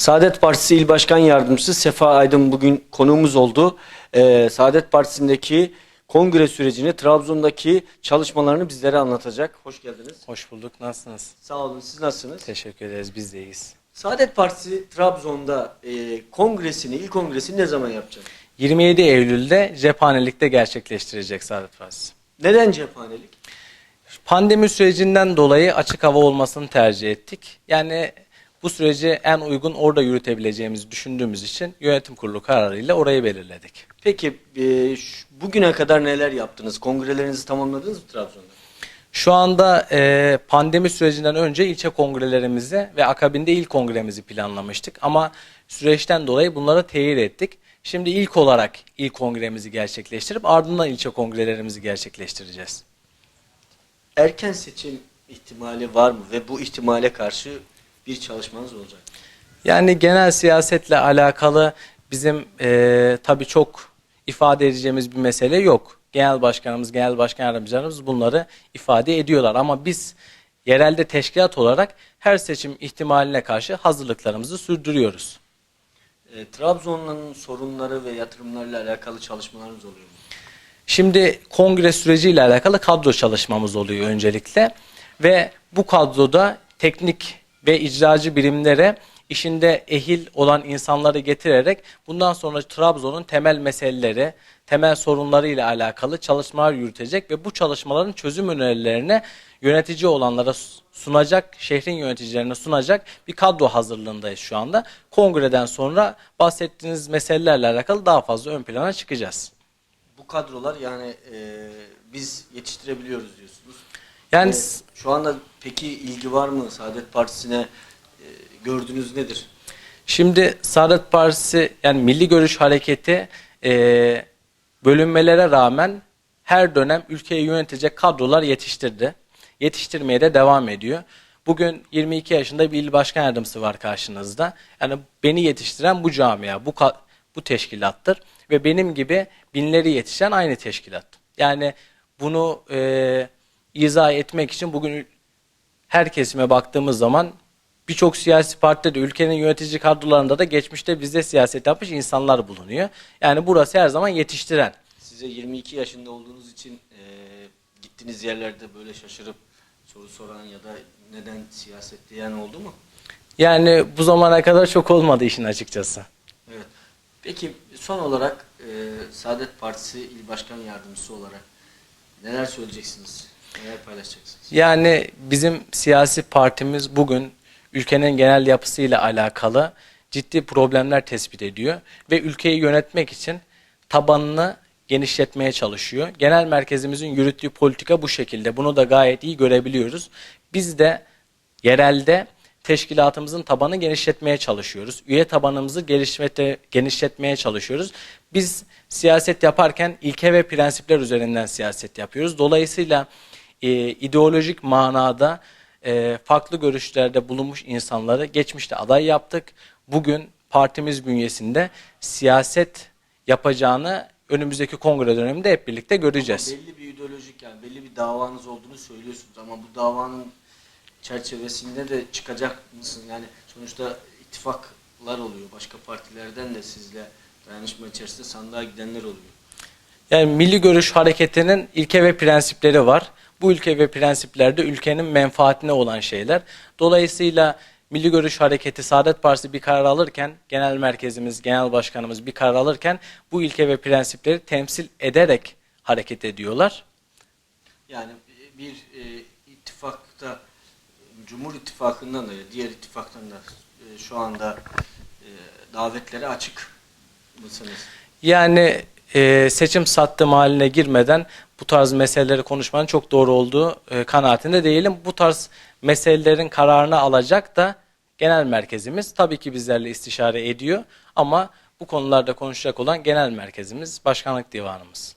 Saadet Partisi İl Başkan Yardımcısı Sefa Aydın bugün konuğumuz oldu. Ee, Saadet Partisi'ndeki kongre sürecini, Trabzon'daki çalışmalarını bizlere anlatacak. Hoş geldiniz. Hoş bulduk. Nasılsınız? Sağ olun. Siz nasılsınız? Teşekkür ederiz. Biz de iyiyiz. Saadet Partisi Trabzon'da e, kongresini, ilk kongresini ne zaman yapacak? 27 Eylül'de cephanelikte gerçekleştirecek Saadet Partisi. Neden cephanelik? Pandemi sürecinden dolayı açık hava olmasını tercih ettik. Yani bu süreci en uygun orada yürütebileceğimizi düşündüğümüz için yönetim kurulu kararıyla orayı belirledik. Peki e, şu- bugüne kadar neler yaptınız? Kongrelerinizi tamamladınız mı Trabzon'da? Şu anda e, pandemi sürecinden önce ilçe kongrelerimizi ve akabinde il kongremizi planlamıştık. Ama süreçten dolayı bunları teyit ettik. Şimdi ilk olarak il kongremizi gerçekleştirip ardından ilçe kongrelerimizi gerçekleştireceğiz. Erken seçim ihtimali var mı ve bu ihtimale karşı bir çalışmanız olacak? Yani genel siyasetle alakalı bizim eee tabii çok ifade edeceğimiz bir mesele yok. Genel başkanımız, genel başkan yardımcılarımız bunları ifade ediyorlar. Ama biz yerelde teşkilat olarak her seçim ihtimaline karşı hazırlıklarımızı sürdürüyoruz. E, Trabzon'un sorunları ve yatırımlarıyla alakalı çalışmalarınız oluyor mu? Şimdi kongre süreciyle alakalı kadro çalışmamız oluyor öncelikle ve bu kadroda teknik ve icracı birimlere işinde ehil olan insanları getirerek bundan sonra Trabzon'un temel meseleleri, temel sorunları ile alakalı çalışmalar yürütecek ve bu çalışmaların çözüm önerilerini yönetici olanlara sunacak, şehrin yöneticilerine sunacak bir kadro hazırlığındayız şu anda. Kongreden sonra bahsettiğiniz meselelerle alakalı daha fazla ön plana çıkacağız. Bu kadrolar yani e, biz yetiştirebiliyoruz diyorsunuz. Yani E, şu anda peki ilgi var mı Saadet Partisi'ne? E, gördüğünüz nedir? Şimdi Saadet Partisi yani Milli Görüş Hareketi e, bölünmelere rağmen her dönem ülkeyi yönetecek kadrolar yetiştirdi. Yetiştirmeye de devam ediyor. Bugün 22 yaşında bir il başkan yardımcısı var karşınızda. Yani beni yetiştiren bu camia, bu bu teşkilattır ve benim gibi binleri yetişen aynı teşkilat. Yani bunu e, izah etmek için bugün her kesime baktığımız zaman birçok siyasi partide de ülkenin yönetici kadrolarında da geçmişte bizde siyaset yapmış insanlar bulunuyor. Yani burası her zaman yetiştiren. Size 22 yaşında olduğunuz için e, gittiğiniz yerlerde böyle şaşırıp soru soran ya da neden siyaset diyen oldu mu? Yani bu zamana kadar çok olmadı işin açıkçası. Evet. Peki son olarak e, Saadet Partisi İl Başkan Yardımcısı olarak neler söyleyeceksiniz? Yani bizim siyasi partimiz bugün ülkenin genel yapısıyla alakalı ciddi problemler tespit ediyor ve ülkeyi yönetmek için tabanını genişletmeye çalışıyor. Genel merkezimizin yürüttüğü politika bu şekilde. Bunu da gayet iyi görebiliyoruz. Biz de yerelde teşkilatımızın tabanı genişletmeye çalışıyoruz. Üye tabanımızı gelişmete, genişletmeye çalışıyoruz. Biz siyaset yaparken ilke ve prensipler üzerinden siyaset yapıyoruz. Dolayısıyla e, ideolojik manada e, farklı görüşlerde bulunmuş insanları geçmişte aday yaptık. Bugün partimiz bünyesinde siyaset yapacağını önümüzdeki kongre döneminde hep birlikte göreceğiz. Belli bir ideolojik yani belli bir davanız olduğunu söylüyorsunuz ama bu davanın çerçevesinde de çıkacak mısın? Yani sonuçta ittifaklar oluyor. Başka partilerden de sizle dayanışma içerisinde sandığa gidenler oluyor. Yani Milli Görüş Hareketi'nin ilke ve prensipleri var. Bu ilke ve prensipler de ülkenin menfaatine olan şeyler. Dolayısıyla Milli Görüş Hareketi, Saadet Partisi bir karar alırken, genel merkezimiz, genel başkanımız bir karar alırken bu ilke ve prensipleri temsil ederek hareket ediyorlar. Yani bir e, ittifakta Cumhur İttifakı'ndan da diğer ittifaktan da e, şu anda e, davetlere açık mısınız? Yani e, seçim sattım haline girmeden bu tarz meseleleri konuşmanın çok doğru olduğu e, kanaatinde değilim. Bu tarz meselelerin kararını alacak da genel merkezimiz tabii ki bizlerle istişare ediyor ama bu konularda konuşacak olan genel merkezimiz, başkanlık divanımız.